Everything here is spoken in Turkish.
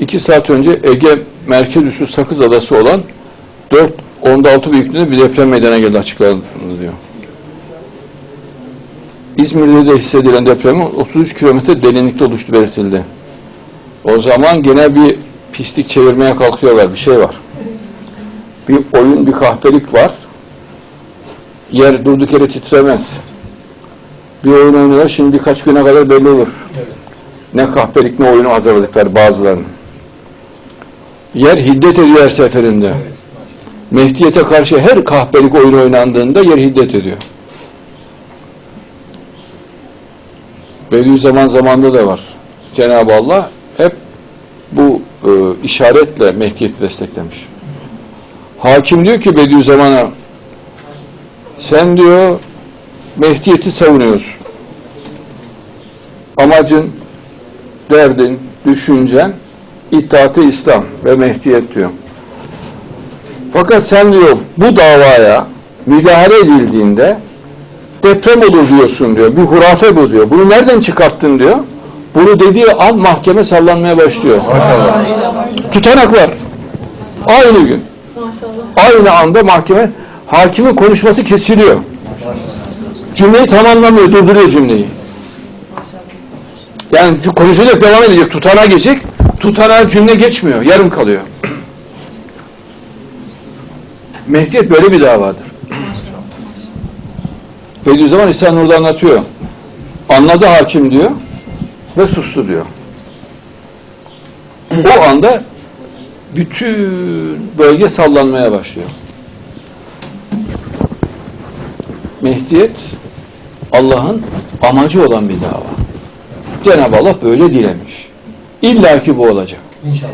iki saat önce Ege merkez üssü Sakız Adası olan 4 6 büyüklüğünde bir deprem meydana geldi açıklandı diyor. İzmir'de de hissedilen depremin 33 kilometre derinlikte oluştu belirtildi. O zaman gene bir pislik çevirmeye kalkıyorlar. Bir şey var. Bir oyun, bir kahpelik var. Yer durduk yere titremez. Bir oyun oynuyorlar. Şimdi birkaç güne kadar belli olur. Ne kahpelik ne oyunu hazırladıkları bazılarının. Yer hiddet ediyor her seferinde. Mehdiyete karşı her kahpelik oyun oynandığında yer hiddet ediyor. Bediüzzaman zamanda da var. Cenab-ı Allah hep bu e, işaretle Mehdiyeti desteklemiş. Hakim diyor ki Bediüzzaman'a sen diyor Mehdiyeti savunuyorsun. Amacın, derdin, düşüncen İttihat-ı İslam ve Mehdiyet diyor. Fakat sen diyor bu davaya müdahale edildiğinde deprem olur diyorsun diyor. Bir hurafe bu diyor. Bunu nereden çıkarttın diyor. Bunu dediği an mahkeme sallanmaya başlıyor. Tutanak var. Aynı gün. Aynı anda mahkeme hakimin konuşması kesiliyor. Cümleyi tamamlamıyor, durduruyor cümleyi. Yani konuşacak, devam edecek, tutanağa geçecek. Tutanağa cümle geçmiyor, yarım kalıyor. Mehdiyet böyle bir davadır. Bediüzzaman İsa Nur'da anlatıyor. Anladı hakim diyor ve sustu diyor. O anda bütün bölge sallanmaya başlıyor. Mehdiyet Allah'ın amacı olan bir dava. Cenab-ı Allah böyle dilemiş. İlla ki bu olacak. İnşallah.